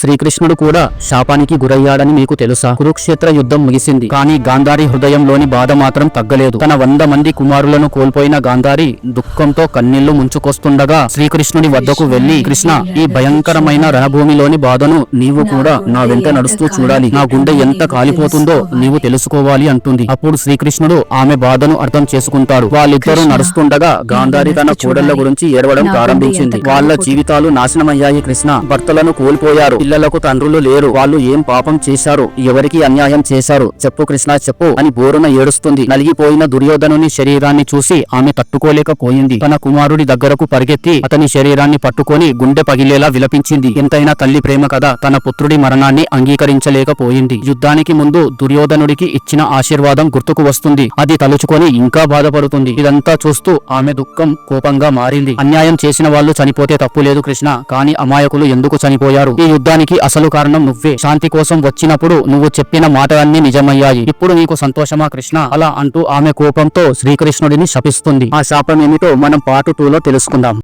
శ్రీకృష్ణుడు కూడా శాపానికి గురయ్యాడని మీకు తెలుసా? కురుక్షేత్ర యుద్ధం ముగిసింది. కానీ గాంధారి హృదయంలోని బాధ మాత్రం తగ్గలేదు. తన వంద మంది కుమారులను కోల్పోయిన గాంధారి దుఃఖంతో కన్నీళ్ళు ముంచుకొస్తుండగా శ్రీకృష్ణుడి వద్దకు వెళ్ళి కృష్ణ ఈ భయంకరమైన రణభూమిలోని బాధను నీవు కూడా నా వెంట నడుస్తూ చూడాలి. నా గుండె ఎంత కాలిపోతుందో నీవు తెలుసుకోవాలి అంటుంది. అప్పుడు శ్రీకృష్ణుడు ఆమె బాధను అర్థం చేసుకుంటాడు. వాళ్ళిద్దరూ నడుస్తుండగా గాంధారి తన కోడళ్ళ గురించి ఏడవడం ప్రారంభించింది. వాళ్ళ జీవితాలు నాశనమయ్యాయి కృష్ణ. భర్తలను కోల్పోయారు. పిల్లలకు తండ్రులు లేరు. వాళ్ళు ఏం పాపం చేశారు? ఎవరికి అన్యాయం చేశారు? చెప్పు కృష్ణ చెప్పు అని బోరున ఏడుస్తుంది. నలిగిపోయిన దుర్యోధనుని శరీరాన్ని చూసి ఆమె తట్టుకోలేకపోయింది. తన కుమారుడి దగ్గరకు పరిగెత్తి అతని శరీరాన్ని పట్టుకొని గుండె పగిలేలా విలపించింది. ఎంతైనా తల్లి ప్రేమ కదా. తన పుత్రుడి మరణాన్ని అంగీకరించలేకపోయింది. యుద్ధానికి ముందు దుర్యోధనుడికి ఇచ్చిన ఆశీర్వాదం గుర్తుకు వస్తుంది. అది తలుచుకొని ఇంకా బాధపడుతుంది. ఇదంతా చూస్తూ ఆమె దుఃఖం కోపంగా మారింది. అన్యాయం చేసిన వాళ్ళు చనిపోతే తప్పు లేదు కృష్ణ. కానీ అమాయకులు ఎందుకు చనిపోయారు? ఈ దుఃఖానికి అసలు కారణం నువ్వే. శాంతి కోసం వచ్చినప్పుడు నువ్వు చెప్పిన మాటలన్నీ నిజమయ్యాయి. ఇప్పుడు నీకు సంతోషమా కృష్ణ? అలా అంటూ ఆమె కోపంతో శ్రీకృష్ణుడిని శపిస్తుంది. ఆ శాపం ఏమిటో మనం పార్ట్ టూలో తెలుసుకుందాం.